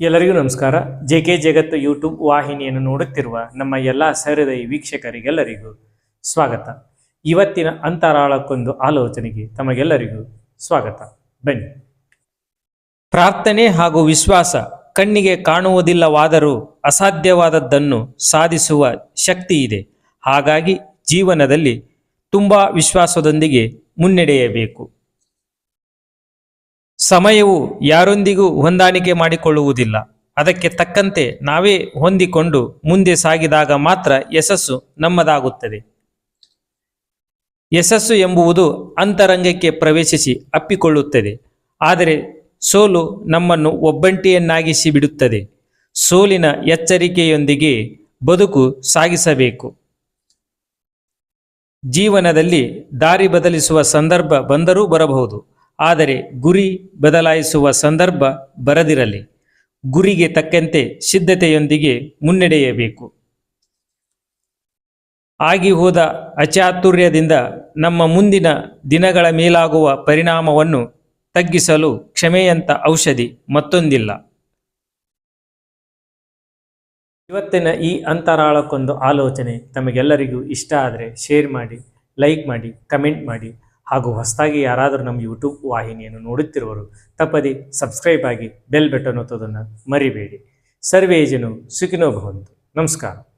ಎಲ್ಲರಿಗೂ ನಮಸ್ಕಾರ. J K ಜಗತ್ತು ಯೂಟ್ಯೂಬ್ ವಾಹಿನಿಯನ್ನು ನೋಡುತ್ತಿರುವ ನಮ್ಮ ಎಲ್ಲ ಸಹೃದಯ ವೀಕ್ಷಕರಿಗೆಲ್ಲರಿಗೂ ಸ್ವಾಗತ. ಇವತ್ತಿನ ಅಂತರಾಳಕ್ಕೊಂದು ಆಲೋಚನೆಗೆ ತಮಗೆಲ್ಲರಿಗೂ ಸ್ವಾಗತ. ಬನ್ನಿ. ಪ್ರಾರ್ಥನೆ ಹಾಗೂ ವಿಶ್ವಾಸ ಕಣ್ಣಿಗೆ ಕಾಣುವುದಿಲ್ಲವಾದರೂ ಅಸಾಧ್ಯವಾದದ್ದನ್ನು ಸಾಧಿಸುವ ಶಕ್ತಿ ಇದೆ. ಹಾಗಾಗಿ ಜೀವನದಲ್ಲಿ ತುಂಬ ವಿಶ್ವಾಸದೊಂದಿಗೆ ಮುನ್ನಡೆಯಬೇಕು. ಸಮಯವು ಯಾರೊಂದಿಗೂ ಹೊಂದಾಣಿಕೆ ಮಾಡಿಕೊಳ್ಳುವುದಿಲ್ಲ. ಅದಕ್ಕೆ ತಕ್ಕಂತೆ ನಾವೇ ಹೊಂದಿಕೊಂಡು ಮುಂದೆ ಸಾಗಿದಾಗ ಮಾತ್ರ ಯಶಸ್ಸು ನಮ್ಮದಾಗುತ್ತದೆ. ಯಶಸ್ಸು ಎಂಬುವುದು ಅಂತರಂಗಕ್ಕೆ ಪ್ರವೇಶಿಸಿ ಅಪ್ಪಿಕೊಳ್ಳುತ್ತದೆ. ಆದರೆ ಸೋಲು ನಮ್ಮನ್ನು ಒಬ್ಬಂಟಿಯನ್ನಾಗಿಸಿ ಬಿಡುತ್ತದೆ. ಸೋಲಿನ ಎಚ್ಚರಿಕೆಯೊಂದಿಗೆ ಬದುಕು ಸಾಗಿಸಬೇಕು. ಜೀವನದಲ್ಲಿ ದಾರಿ ಬದಲಿಸುವ ಸಂದರ್ಭ ಬಂದರೂ ಬರಬಹುದು. ಆದರೆ ಗುರಿ ಬದಲಾಯಿಸುವ ಸಂದರ್ಭ ಬರದಿರಲಿ. ಗುರಿಗೆ ತಕ್ಕಂತೆ ಸಿದ್ಧತೆಯೊಂದಿಗೆ ಮುನ್ನಡೆಯಬೇಕು. ಆಗಿ ಹೋದ ಅಚಾತುರ್ಯದಿಂದ ನಮ್ಮ ಮುಂದಿನ ದಿನಗಳ ಮೇಲಾಗುವ ಪರಿಣಾಮವನ್ನು ತಗ್ಗಿಸಲು ಕ್ಷಮೆಯಂತ ಔಷಧಿ ಮತ್ತೊಂದಿಲ್ಲ. ಇವತ್ತಿನ ಈ ಅಂತರಾಳಕ್ಕೊಂದು ಆಲೋಚನೆ ತಮಗೆಲ್ಲರಿಗೂ ಇಷ್ಟ ಆದರೆ ಶೇರ್ ಮಾಡಿ ಲೈಕ್ ಮಾಡಿ ಕಮೆಂಟ್ ಮಾಡಿ. ಹಾಗೂ ಹೊಸದಾಗಿ ಯಾರಾದರೂ ನಮ್ಮ ಯೂಟ್ಯೂಬ್ ವಾಹಿನಿಯನ್ನು ನೋಡುತ್ತಿರುವರು ತಪ್ಪದೆ ಸಬ್ಸ್ಕ್ರೈಬ್ ಆಗಿ ಬೆಲ್ ಬಟನ್ ಒತ್ತೋದನ್ನು ಮರಿಬೇಡಿ. ಸರ್ವೇ ಜನು ಸುಖಿನೋ ಭವಂತು. ನಮಸ್ಕಾರ.